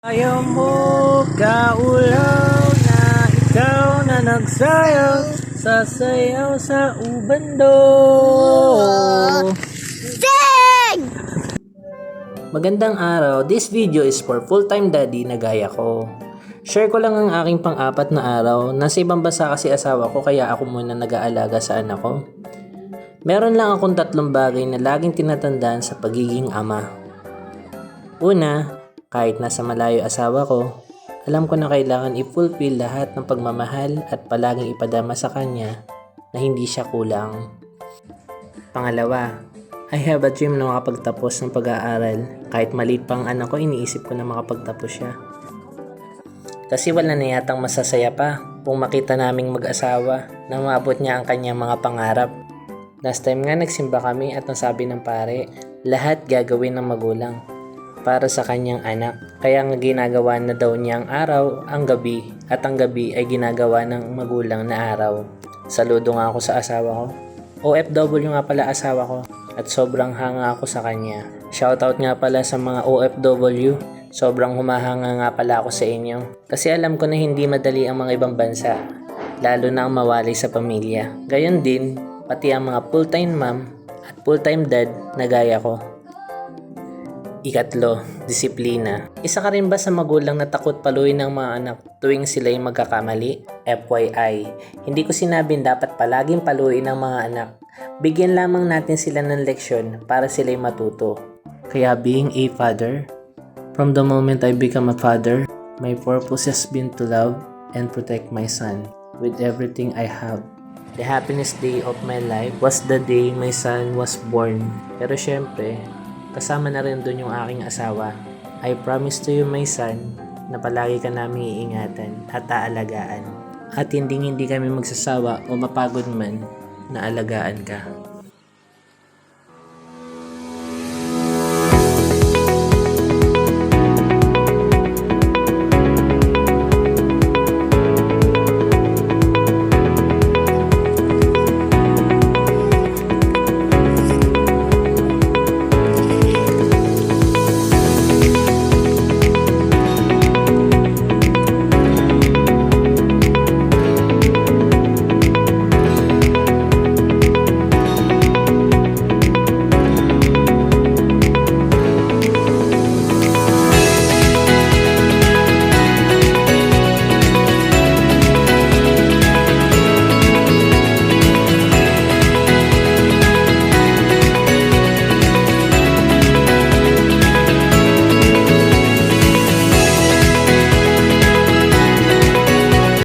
Ayaw mo kaulaw na ikaw na nagsayaw Sasayaw sa ubando Sing! Magandang araw, this video is for full-time daddy na gaya ko. Share ko lang ang aking pang-apat na araw. Nasa ibang bansa kasi asawa ko kaya ako muna nag-aalaga sa anak ko. Meron lang akong tatlong bagay na laging tinatandaan sa pagiging ama. Una, kahit nasa malayo asawa ko, alam ko na kailangan i-fulfill lahat ng pagmamahal at palaging ipadama sa kanya na hindi siya kulang. Pangalawa, I have a dream na makapagtapos ng pag-aaral. Kahit maliit pang anak ko, iniisip ko na makapagtapos siya. Kasi wala na yatang masasaya pa kung makita naming mag-asawa na maabot niya ang kanyang mga pangarap. Last time nga nagsimba kami at nasabi ng pare, lahat gagawin ng magulang para sa kanyang anak. Kaya nga ginagawa na daw niya ang araw, ang gabi, at ang gabi ay ginagawa ng magulang na araw. Saludo nga ako sa asawa ko. OFW nga pala asawa ko at sobrang hanga ako sa kanya. Shoutout nga pala sa mga OFW. Sobrang humahanga nga pala ako sa inyo. Kasi alam ko na hindi madali ang mga ibang bansa. Lalo na ang mawalay sa pamilya. Gayon din, pati ang mga full-time mom at full-time dad na gaya ko. Ikatlo, disiplina. Isa ka rin ba sa magulang na takot paluin ng mga anak tuwing sila'y magkakamali? FYI, hindi ko sinabing dapat palaging paluin ng mga anak. Bigyan lamang natin sila ng leksyon para sila'y matuto. Kaya being a father, from the moment I become a father, my purpose has been to love and protect my son with everything I have. The happiest day of my life was the day my son was born. Pero syempre, kasama na rin doon yung aking asawa. I promise to you, my son, na palagi ka namin iingatan at aalagaan. At hindi hindi kami magsasawa o mapagod man na alagaan ka.